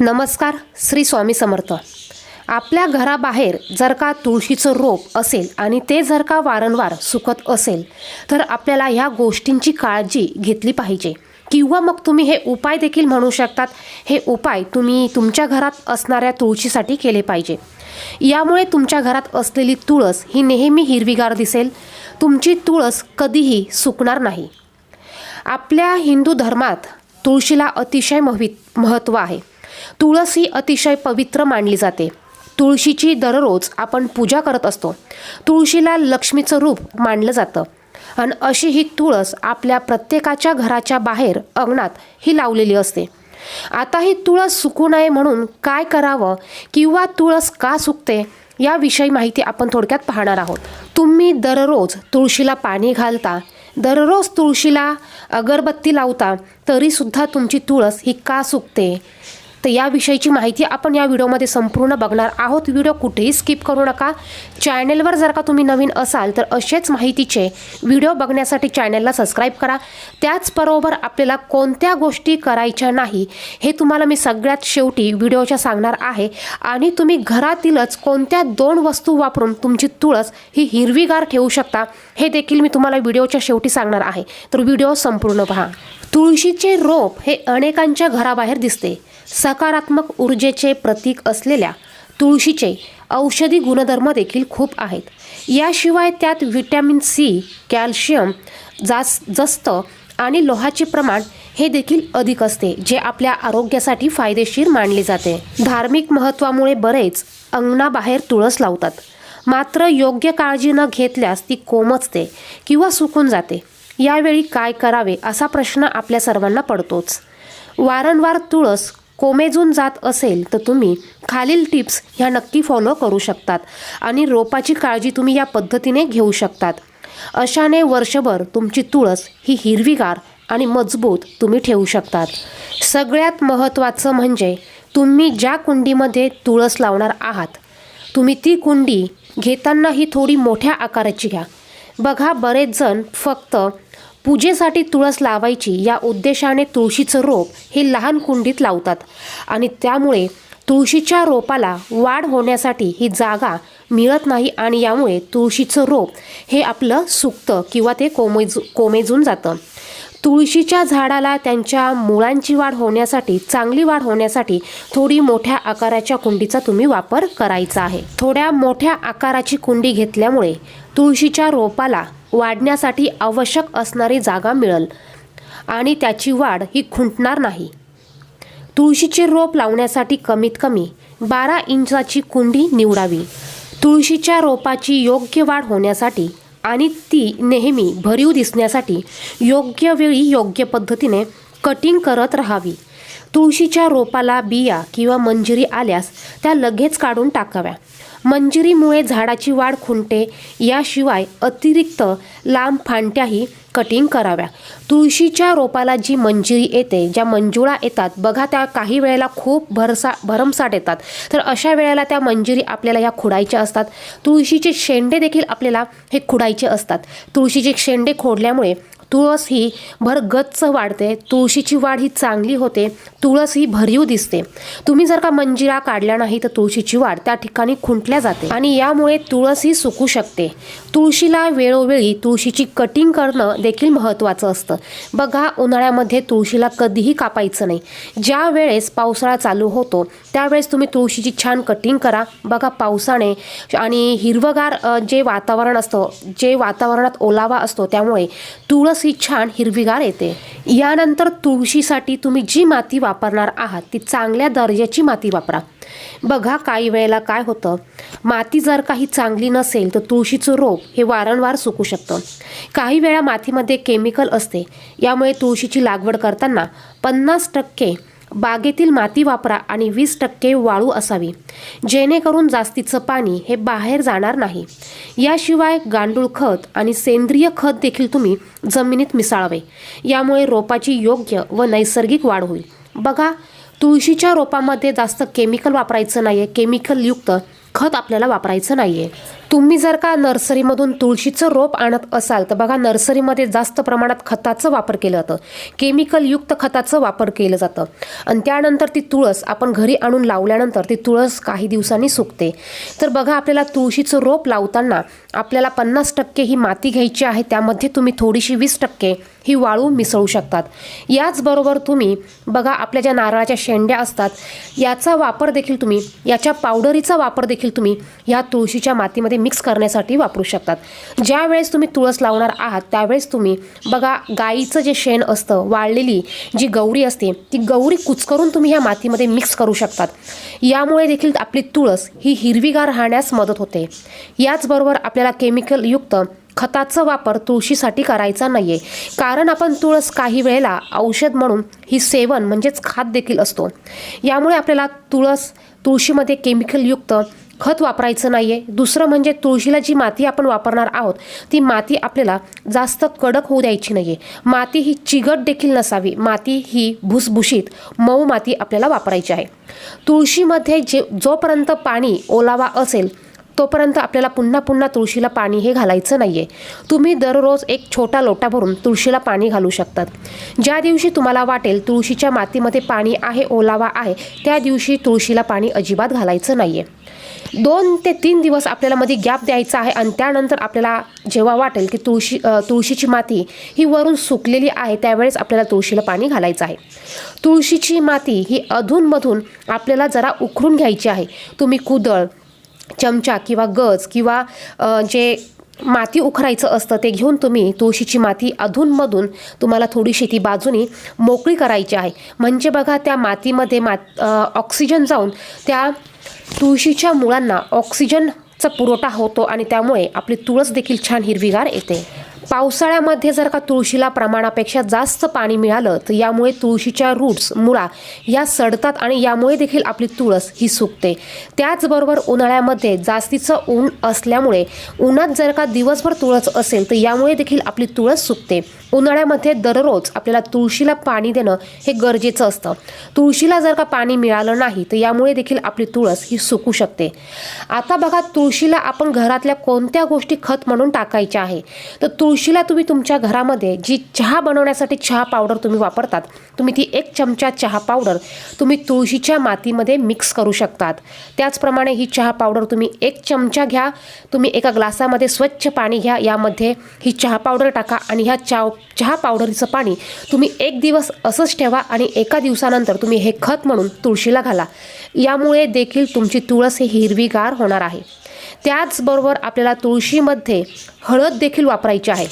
नमस्कार श्री स्वामी समर्थ. आपल्या घराबाहेर जर का तुळशीचं रोप असेल आणि ते जर का वारंवार सुकत असेल तर आपल्याला ह्या गोष्टींची काळजी घेतली पाहिजे. किंवा मग तुम्ही हे उपाय देखील म्हणू शकतात हे उपाय तुम्ही तुमच्या घरात असणाऱ्या तुळशीसाठी केले पाहिजे. यामुळे तुमच्या घरात असलेली तुळस ही नेहमी हिरवीगार दिसेल तुमची तुळस कधीही सुकणार नाही. आपल्या हिंदू धर्मात तुळशीला अतिशय महवी महत्त्व आहे. तुळस ही अतिशय पवित्र मानली जाते. तुळशीची दररोज आपण पूजा करत असतो. तुळशीला लक्ष्मीचं रूप मानलं जातं. आणि अशी ही तुळस आपल्या प्रत्येकाच्या घराच्या बाहेर अंगणात ही लावलेली असते. आता ही तुळस सुकू नये म्हणून काय करावं किंवा तुळस का सुकते याविषयी माहिती आपण थोडक्यात पाहणार आहोत. तुम्ही दररोज तुळशीला पाणी घालता दररोज तुळशीला अगरबत्ती लावता तरीसुद्धा तुमची तुळस ही का सुकते? तर याविषयीची माहिती आपण या व्हिडिओमध्ये संपूर्ण बघणार आहोत. व्हिडिओ कुठेही स्किप करू नका. चॅनेलवर जर का तुम्ही नवीन असाल तर असेच माहितीचे व्हिडिओ बघण्यासाठी चॅनेलला सबस्क्राईब करा. त्याचबरोबर आपल्याला कोणत्या गोष्टी करायच्या नाही हे तुम्हाला मी सगळ्यात शेवटी व्हिडिओच्या सांगणार आहे. आणि तुम्ही घरातीलच कोणत्या दोन वस्तू वापरून तुमची तुळस ही हिरवीगार ठेवू शकता हे देखील मी तुम्हाला व्हिडिओच्या शेवटी सांगणार आहे. तर व्हिडिओ संपूर्ण पहा. तुळशीचे रोप हे अनेकांच्या घराबाहेर दिसते. सकारात्मक ऊर्जेचे प्रतीक असलेल्या तुळशीचे औषधी गुणधर्म देखील खूप आहेत. याशिवाय त्यात व्हिटॅमिन सी कॅल्शियम जास जास्त आणि लोहाचे प्रमाण हे देखील अधिक असते जे आपल्या आरोग्यासाठी फायदेशीर मानले जाते. धार्मिक महत्त्वामुळे बरेच अंगणाबाहेर तुळस लावतात. मात्र योग्य काळजी न घेतल्यास ती कोमचते किंवा सुकून जाते. यावेळी काय करावे असा प्रश्न आपल्या सर्वांना पडतोच. वारंवार तुळस कोमेजून जात असेल तर तुम्ही खालील टिप्स ह्या नक्की फॉलो करू शकतात आणि रोपाची काळजी तुम्ही या पद्धतीने घेऊ शकतात. अशाने वर्षभर तुमची तुळस ही हिरवीगार आणि मजबूत तुम्ही ठेवू शकतात. सगळ्यात महत्त्वाचं म्हणजे तुम्ही ज्या कुंडीमध्ये तुळस लावणार आहात तुम्ही ती कुंडी घेताना ही थोडी मोठ्या आकाराची घ्या. बघा बरेच जण फक्त पूजेसाठी तुळस लावायची या उद्देशाने तुळशीचं रोप हे लहान कुंडीत लावतात. आणि त्यामुळे तुळशीच्या रोपाला वाढ होण्यासाठी ही जागा मिळत नाही आणि यामुळे तुळशीचं रोप हे आपलं सुकतं किंवा ते कोमेजू कोमेजून जातं. तुळशीच्या झाडाला त्यांच्या मुळांची वाढ होण्यासाठी चांगली वाढ होण्यासाठी थोडी मोठ्या आकाराच्या कुंडीचा तुम्ही वापर करायचा आहे. थोड्या मोठ्या आकाराची कुंडी घेतल्यामुळे तुळशीच्या रोपाला वाढण्यासाठी आवश्यक असणारी जागा मिळेल आणि त्याची वाढ ही खुंटणार नाही. तुळशीचे रोप लावण्यासाठी कमीत कमी बारा इंचाची कुंडी निवडावी. तुळशीच्या रोपाची योग्य वाढ होण्यासाठी आणि ती नेहमी भरीव दिसण्यासाठी योग्य वेळी योग्य पद्धतीने कटिंग करत राहावी. तुळशीच्या रोपाला बिया किंवा मंजिरी आल्यास त्या लगेच काढून टाकाव्या. मंजिरीमुळे झाडाची वाढ खुंटे याशिवाय अतिरिक्त लांब फांट्याही कटिंग कराव्या. तुळशीच्या रोपाला जी मंजिरी येते ज्या मंजुळा येतात बघा त्या काही वेळेला खूप भरसा भरमसाठ येतात. तर अशा वेळेला त्या मंजिरी आपल्याला ह्या खुडायच्या असतात. तुळशीचे शेंडे देखील आपल्याला हे खुडायचे असतात. तुळशीचे शेंडे खोडल्यामुळे तुळस ही भरगच्च वाढते तुळशीची वाढ ही चांगली होते तुळस ही भरीव दिसते. तुम्ही जर का मंजिरा काढल्या नाही तर तुळशीची वाढ त्या ठिकाणी खुंटल्या जाते आणि यामुळे तुळस ही सुकू शकते. तुळशीला वेळोवेळी तुळशीची कटिंग करणं देखील महत्त्वाचं असतं. बघा उन्हाळ्यामध्ये तुळशीला कधीही कापायचं नाही. ज्या वेळेस पावसाळा चालू होतो त्यावेळेस तुम्ही तुळशीची छान कटिंग करा. बघा पावसाने आणि हिरवगार जे वातावरण असतं जे वातावरणात ओलावा असतो त्यामुळे तुळस ही छान हिरवीगार येते. यानंतर तुळशीसाठी तुम्ही जी माती वापरणार आहात ती चांगल्या दर्जाची माती वापरा. बघा काही वेळेला काय होतं माती जर काही चांगली नसेल तर तुळशीचं रोप हे वारंवार सुकू शकतं. काही वेळा मातीमध्ये केमिकल असते यामुळे तुळशीची लागवड करताना पन्नास टक्के बागेतील माती वापरा आणि वीस टक्के वाळू असावी. जेणेकरून जास्तीचं पाणी हे बाहेर जाणार नाही. याशिवाय गांडूळ खत आणि सेंद्रिय खत देखील तुम्ही जमिनीत मिसळावे. यामुळे रोपाची योग्य व नैसर्गिक वाढ होईल. बघा तुळशीच्या रोपामध्ये जास्त केमिकल वापरायचं नाही आहे केमिकलयुक्त खत आपल्याला वापरायचं नाही आहे तुम्ही जर का नर्सरीमधून तुळशीचं रोप आणत असाल तर बघा नर्सरीमध्ये जास्त प्रमाणात खताचं वापर केलं जातं. केमिकलयुक्त खताचं वापर केलं जातं. आणि त्यानंतर ती तुळस आपण घरी आणून लावल्यानंतर ती तुळस काही दिवसांनी सुकते. तर बघा आपल्याला तुळशीचं रोप लावताना आपल्याला पन्नास टक्के ही माती घ्यायची आहे त्यामध्ये तुम्ही थोडीशी वीस टक्के ही वाळू मिसळू शकतात. याचबरोबर तुम्ही बघा आपल्या ज्या नारळाच्या शेंड्या असतात याचा वापर देखील तुम्ही याच्या पावडरीचा वापर देखील तुम्ही या तुळशीच्या मातीमध्ये मिक्स करण्यासाठी वापरू शकतात. ज्यावेळेस तुम्ही तुळस लावणार आहात त्यावेळेस तुम्ही बघा गाईचं जे शेण असतं वाळलेली जी गौरी असते ती गौरी कुचकरून तुम्ही ह्या मातीमध्ये मिक्स करू शकतात. यामुळे देखील आपली तुळस ही हिरवीगार राहण्यास मदत होते. याचबरोबर आपल्याला केमिकलयुक्त खताचा वापर तुळशीसाठी करायचा नाही आहे कारण आपण तुळस काही वेळेला औषध म्हणून ही सेवन म्हणजेच खात देखील असतो. यामुळे आपल्याला तुळस तुळशीमध्ये केमिकलयुक्त खत वापरायचं नाही आहे दुसरं म्हणजे तुळशीला जी माती आपण वापरणार आहोत ती माती आपल्याला जास्त कडक होऊ द्यायची नाही आहे माती ही चिगट देखील नसावी. माती ही भुसभुशीत मऊ माती आपल्याला वापरायची आहे. तुळशीमध्ये जे जोपर्यंत पाणी ओलावा असेल तोपर्यंत आपल्याला पुन्हा पुन्हा तुळशीला पाणी हे घालायचं नाही आहे तुम्ही दररोज एक छोटा लोटा भरून तुळशीला पाणी घालू शकतात. ज्या दिवशी तुम्हाला वाटेल तुळशीच्या मातीमध्ये पाणी आहे ओलावा आहे त्या दिवशी तुळशीला पाणी अजिबात घालायचं नाही आहे दोन ते तीन दिवस आपल्याला मध्ये गॅप द्यायचा आहे आणि त्यानंतर आपल्याला जेव्हा वाटेल की तुळशी तुळशीची माती ही वरून सुकलेली आहे त्यावेळेस आपल्याला तुळशीला पाणी घालायचं आहे. तुळशीची माती ही अधूनमधून आपल्याला जरा उखरून घ्यायची आहे. तुम्ही कुदळ चमचा किंवा गज किंवा जे माती उखरायचं असतं ते घेऊन तुम्ही तुळशीची माती अधूनमधून तुम्हाला थोडीशी ती बाजूनी मोकळी करायची आहे. म्हणजे बघा त्या मातीमध्ये मात ऑक्सिजन जाऊन त्या तुळशीच्या मुळांना ऑक्सिजनचा पुरवठा होतो आणि त्यामुळे आपली तुळस देखील छान हिरवीगार येते. पावसाळ्यामध्ये जर का तुळशीला प्रमाणापेक्षा जास्त पाणी मिळालं तर यामुळे तुळशीच्या रूट्स मुळा या सडतात आणि यामुळे देखील आपली तुळस ही सुकते. त्याचबरोबर उन्हाळ्यामध्ये जास्तीचं ऊन असल्यामुळे उन्हात जर का दिवसभर तुळस असेल तर यामुळे देखील आपली तुळस सुकते. उन्हाळ्यामध्ये दररोज आपल्याला तुळशीला पाणी देणं हे गरजेचं असतं. तुळशीला जर का पाणी मिळालं नाही तर यामुळे देखील आपली तुळस ही सुकू शकते. आता बघा तुळशीला आपण घरातल्या कोणत्या गोष्टी खत म्हणून टाकायच्या आहे? तर तुळशीला तुम्ही तुमच्या घरामध्ये जी चहा बनवण्यासाठी चहा पावडर तुम्ही वापरतात तुम्ही ती एक चमचा चहा पावडर तुम्ही तुळशीच्या मातीमध्ये मिक्स करू शकतात. त्याचप्रमाणे ही चहा पावडर तुम्ही एक चमचा घ्या तुम्ही एका ग्लासामध्ये स्वच्छ पाणी घ्या यामध्ये ही चहा पावडर टाका आणि ह्या चहा चहा पावडरीचं पाणी तुम्ही एक दिवस असंच ठेवा आणि एका दिवसानंतर तुम्ही हे खत म्हणून तुळशीला घाला. यामुळे देखील तुमची तुळस ही हिरवीगार होणार आहे. त्याचबरोबर आपल्याला तुळशीमध्ये हळद देखील वापरायची आहे.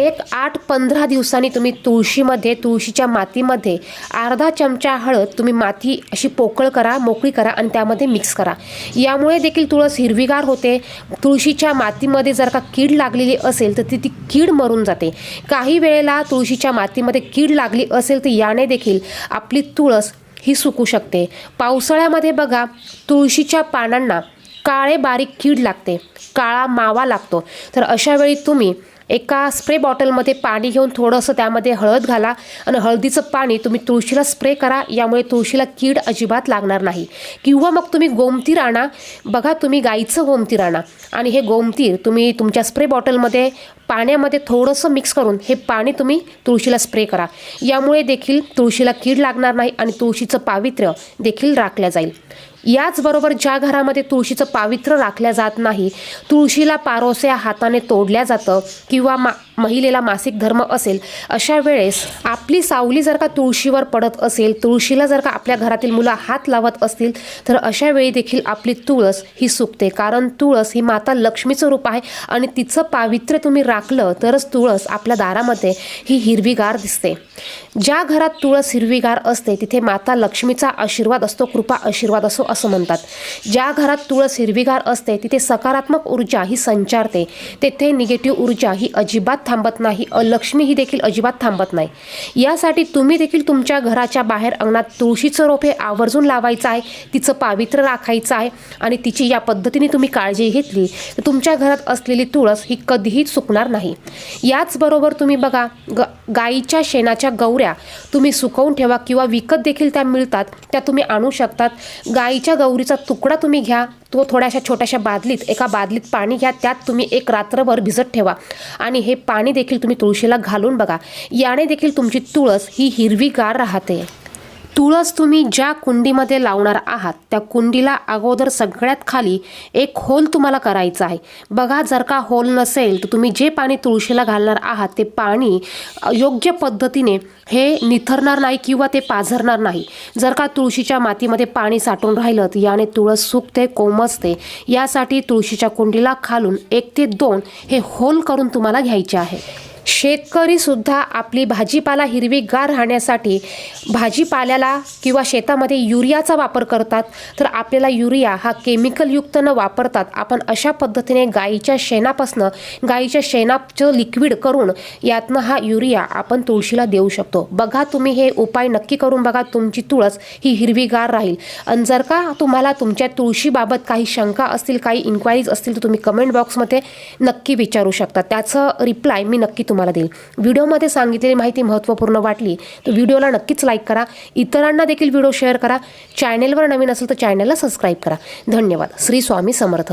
एक आठ पंधरा दिवसांनी तुम्ही तुळशीमध्ये तुळशीच्या मातीमध्ये अर्धा चमचा हळद तुम्ही माती अशी पोकळ करा मोकळी करा आणि त्यामध्ये मिक्स करा. यामुळे देखील तुळस हिरवीगार होते. तुळशीच्या मातीमध्ये जर का कीड लागलेली असेल तर ती ती कीड मरून जाते. काही वेळेला तुळशीच्या मातीमध्ये कीड लागली असेल तर याने देखील आपली तुळस ही सुकू शकते. पावसाळ्यामध्ये बघा तुळशीच्या पानांना काळे बारीक कीड लागते काळा मावा लागतो. तर अशावेळी तुम्ही एका स्प्रे बॉटलमध्ये पाणी घेऊन थोडंसं त्यामध्ये हळद घाला आणि हळदीचं पाणी तुम्ही तुळशीला स्प्रे करा यामुळे तुळशीला कीड अजिबात लागणार नाही. किंवा मग तुम्ही गोमतीर आणा बघा तुम्ही गाईचं गोमतीर आणा आणि हे गोमतीर तुम्ही तुमच्या स्प्रे बॉटलमध्ये पाण्यामध्ये थोडंसं मिक्स करून हे पाणी तुम्ही तुळशीला स्प्रे करा. यामुळे देखील तुळशीला कीड लागणार नाही आणि तुळशीचं पावित्र्य देखील राखल्या जाईल. याचबरोबर ज्या घरामध्ये तुळशीचं पावित्र्य राखल्या जात नाही तुळशीला पारोस्या हाताने तोडल्या जातं किंवा मा महिलेला मासिक धर्म असेल अशा वेळेस आपली सावली जर का तुळशीवर पडत असेल तुळशीला जर का आपल्या घरातील मुलं हात लावत असतील तर अशा वेळी देखील आपली तुळस ही सुकते. कारण तुळस ही माता लक्ष्मीचं रूप आहे आणि तिचं पावित्र्य तुम्ही राखलं तरच तुळस आपल्या दारामध्ये ही हिरवीगार दिसते. ज्या घरात तुळस हिरवीगार असते तिथे माता लक्ष्मीचा आशीर्वाद असतो कृपा आशीर्वाद असो असं म्हणतात. ज्या घरात तुळस हिरवीगार असते तिथे सकारात्मक ऊर्जा ही संचारते. तेथे निगेटिव्ह ऊर्जा ही अजिबात थांबत नाही. लक्ष्मी ही देखील अजिबात थांबत नाही. यासाठी तुम्ही देखील तुमच्या घराच्या बाहेर अंगणात तुळशीचं रोप हे आवर्जून लावायचं आहे तिचं पावित्र्य राखायचं आहे आणि तिची या पद्धतीने तुम्ही काळजी घेतली तर तुमच्या घरात असलेली तुळस ही कधीही सुकणार नाही. याचबरोबर तुम्ही बघा ग गाईच्या शेणाच्या गौऱ्या तुम्ही सुकवून ठेवा किंवा विकत देखील त्या मिळतात त्या तुम्ही आणू शकतात. गाई गाईच्या गौरीचा तुकडा तुम्ही घ्या तो थोड्याशा छोट्याशा बादलीत एका बादलीत पाणी घ्या त्यात तुम्ही एक रात्रभर भिजत ठेवा. आणि हे पाणी देखील तुम्ही तुळशीला घालून बघा. याने देखील तुमची तुळस ही हिरवीगार राहते. तुळस तुम्ही ज्या कुंडीमध्ये लावणार आहात त्या कुंडीला अगोदर सगळ्यात खाली एक होल तुम्हाला करायचा आहे. बघा जर का होल नसेल तर तुम्ही जे पाणी तुळशीला घालणार आहात ते पाणी योग्य पद्धतीने हे निथरणार नाही किंवा ते पाझरणार नाही. जर का तुळशीच्या मातीमध्ये पाणी साठून राहिलं तर याने तुळस सुकते कोमजते. यासाठी तुळशीच्या कुंडीला खालून एक ते दोन हे होल करून तुम्हाला घ्यायचे आहे. शेतकरीसुद्धा आपली भाजीपाला हिरवीगार राहण्यासाठी भाजीपाल्याला किंवा शेतामध्ये युरियाचा वापर करतात तर आपल्याला युरिया हा केमिकलयुक्त न वापरतात. आपण अशा पद्धतीने गाईच्या शेणापासनं गाईच्या शेणाचं लिक्विड करून यातनं हा युरिया आपण तुळशीला देऊ शकतो. बघा तुम्ही हे उपाय नक्की करून बघा तुमची तुळस ही हिरवीगार राहील. आणि जर का तुम्हाला तुमच्या तुळशीबाबत काही शंका असतील काही इन्क्वायरीज असतील तर तुम्ही कमेंट बॉक्समध्ये नक्की विचारू शकता. त्याचं रिप्लाय मी नक्की तुम्हाला देईल व्हिडिओमध्ये सांगितलेली माहिती महत्त्वपूर्ण वाटली तर व्हिडिओला नक्कीच लाईक करा. इतरांना देखील व्हिडिओ शेअर करा. चॅनेलवर नवीन असेल तर चॅनेलला सबस्क्राईब करा. धन्यवाद. श्री स्वामी समर्थ.